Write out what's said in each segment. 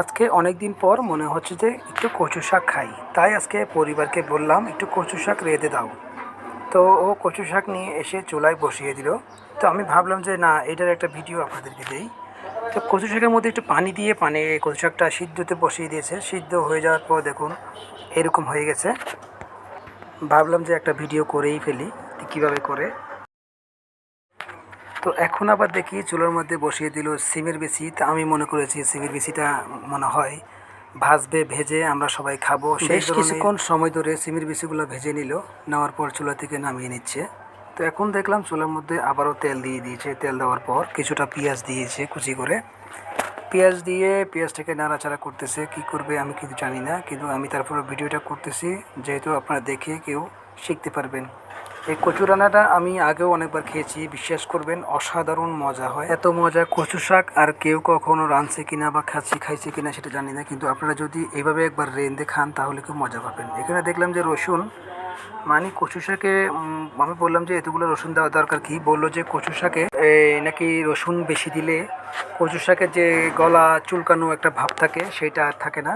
আজকে অনেক দিন পর মনে হচ্ছে যে একটু কচু শাক খাই। তাই আজকে পরিবারকে বললাম, একটু কচু শাক রেঁধে দাও। তো ও কচু শাক নিয়ে এসে চুলায় বসিয়ে দিল। তো আমি ভাবলাম যে, না, এটার একটা ভিডিও আপনাদেরকে দিই। তো কচু শাকের মধ্যে একটু পানি দিয়ে, পানি কচু শাকটা সিদ্ধতে বসিয়ে দিয়েছে। সিদ্ধ হয়ে যাওয়ার পর দেখুন, এরকম হয়ে গেছে। ভাবলাম যে একটা ভিডিও করেই ফেলি কীভাবে করে। তো এখন আবার দেখি চুলার মধ্যে বসিয়ে দিল সিমের বেশি। তা আমি মনে করেছি সিমের বেশিটা মনে হয় ভাজবে ভেজে আমরা সবাই খাব। বেশ কিছুক্ষণ সময় ধরে সিমের বেশিগুলো ভেজে নিল নেওয়ার পর চুলা থেকে নামিয়ে নিচ্ছে। তো এখন দেখলাম চুলার মধ্যে আবারও তেল দিয়ে দিয়েছে। তেল দেওয়ার পর কিছুটা পেঁয়াজ দিয়েছে কুচি করে। পেঁয়াজ দিয়ে পেঁয়াজটাকে নাড়াচাড়া করতেছে। কি করবে আমি কিন্তু জানি না কিন্তু আমি তারপরে ভিডিওটা করতেছি। যেহেতু আপনারা দেখে কেউ শিখতে পারবেন। এই কচু রান্নাটা আমি আগেও অনেকবার খেয়েছি, বিশ্বাস করবেন, অসাধারণ মজা হয়। এত মজা কচু শাক আর কেউ কখনো রাঁধছে কিনা বা খাচ্ছি, খাইছে কিনা সেটা জানি না, কিন্তু আপনারা যদি এইভাবে একবার রেঁধে খান তাহলে খুব মজা পাবেন। এখানে দেখলাম যে রসুন মানে কচু শাকে আমি বললাম যে এতগুলো রসুন দেওয়া দরকার, কি বলল যে কচু শাকে? নাকি রসুন বেশি দিলে কচু শাকের যে গলা চুলকানো একটা ভাব থাকে, সেটা আর থাকে না।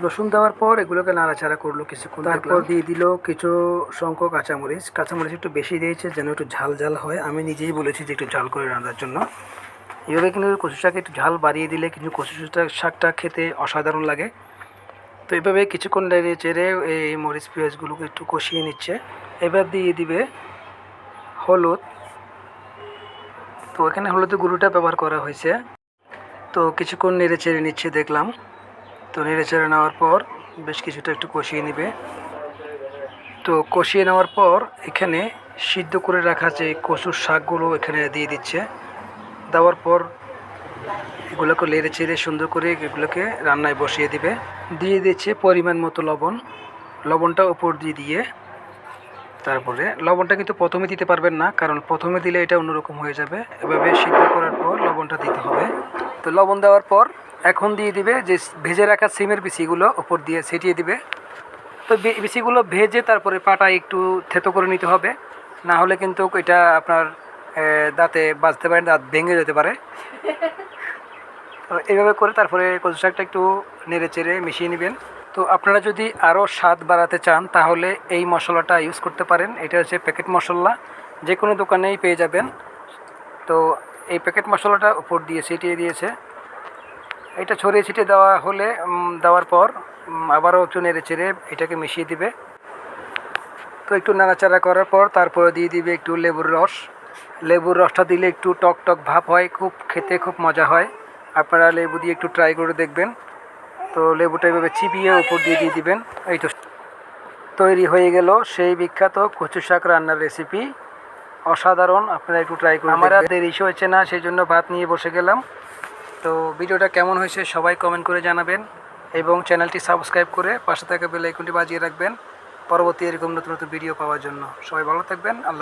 রসুন দেওয়ার পর এগুলোকে নাড়াচাড়া করল কিছুক্ষণ তারপর দিয়ে দিল কিছু সংখ্যক কাঁচামরিচ। কাঁচামরিচ একটু বেশি দিয়েছে যেন একটু ঝাল ঝাল হয়। আমি নিজেই বলেছি যে একটু ঝাল করে রান্নার জন্য। এভাবে কিন্তু কচু শাকে একটু ঝাল বাড়িয়ে দিলে কিন্তু কচু শাকটা- শাকটা খেতে অসাধারণ লাগে। তো এভাবে কিছুক্ষণ নেড়ে চেড়ে এই মরিচ পেঁয়াজগুলোকে একটু কষিয়ে নিচ্ছে। এবার দিয়ে দিবে হলুদ। তো এখানে হলুদের গুঁড়োটা ব্যবহার করা হয়েছে। তো কিছুক্ষণ নেড়ে চেড়ে নিচ্ছে দেখলাম। তো নেড়ে চেড়ে নেওয়ার পর বেশ কিছুটা একটু কষিয়ে নেবে। তো কষিয়ে নেওয়ার পর এখানে সিদ্ধ করে রাখা যে কচুর শাকগুলো এখানে দিয়ে দিচ্ছে, দেওয়ার পর এগুলোকে লেড়ে চেড়ে সুন্দর করে এগুলোকে রান্নায় বসিয়ে দিবে। দিয়ে দিচ্ছে পরিমাণ মতো লবণ, লবণটা উপর দিয়ে দিয়ে তারপরে লবণটা কিন্তু প্রথমে দিতে পারবেন না, কারণ প্রথমে দিলে এটা অন্যরকম হয়ে যাবে। এভাবে সিদ্ধ করার পর লবণটা দিতে হবে। তো লবণ দেওয়ার পর এখন দিয়ে দিবে যে ভেজে রাখা সিমের বিচিগুলো উপর দিয়ে ছিটিয়ে দিবে। তো বিচিগুলো ভেজে তারপরে পাটায় একটু থেতো করে নিতে হবে। না হলে কিন্তু এটা আপনার দাঁতে বাঁচতে পারে দাঁত ভেঙে যেতে পারে। তো এইভাবে করে তারপরে কচু শাকটা একটু নেড়ে চেড়ে মিশিয়ে নেবেন। তো আপনারা যদি আরও স্বাদ বাড়াতে চান, তাহলে এই মশলাটা ইউজ করতে পারেন। এটা হচ্ছে প্যাকেট মশলা। যে কোনো দোকানেই পেয়ে যাবেন। তো এই প্যাকেট মশলাটা উপর দিয়ে ছিটিয়ে দিয়েছে। এটা ছড়িয়ে ছিটিয়ে দেওয়া হলে দেওয়ার পর আবারও একটু নেড়ে চেড়ে এটাকে মিশিয়ে দিবে। তো একটু নাড়াচাড়া করার পর তারপরে দিয়ে দিবে একটু লেবুর রস। লেবুর রসটা দিলে একটু টক টক ভাব হয় খুব খেতে খুব মজা হয়। আপনারা লেবু দিয়ে একটু ট্রাই করে দেখবেন। তো লেবুটা এভাবে চিবিয়ে উপর দিয়ে দিয়ে দিবেন। এই তো তৈরি হয়ে গেল সেই বিখ্যাত কচু শাক রান্নার রেসিপি অসাধারণ আপনারা একটু ট্রাই করুন আমার দেরি হয়েছে না সেই জন্য ভাত নিয়ে বসে গেলাম। তো ভিডিওটা কেমন হয়েছে সবাই কমেন্ট করে জানাবেন এবং চ্যানেলটি সাবস্ক্রাইব করে পাশে থাকা বেল বাজিয়ে রাখবেন। পরবর্তী এরকম নতুন নতুন ভিডিও পাওয়ার জন্য। সবাই ভালো থাকবেন, আল্লাহ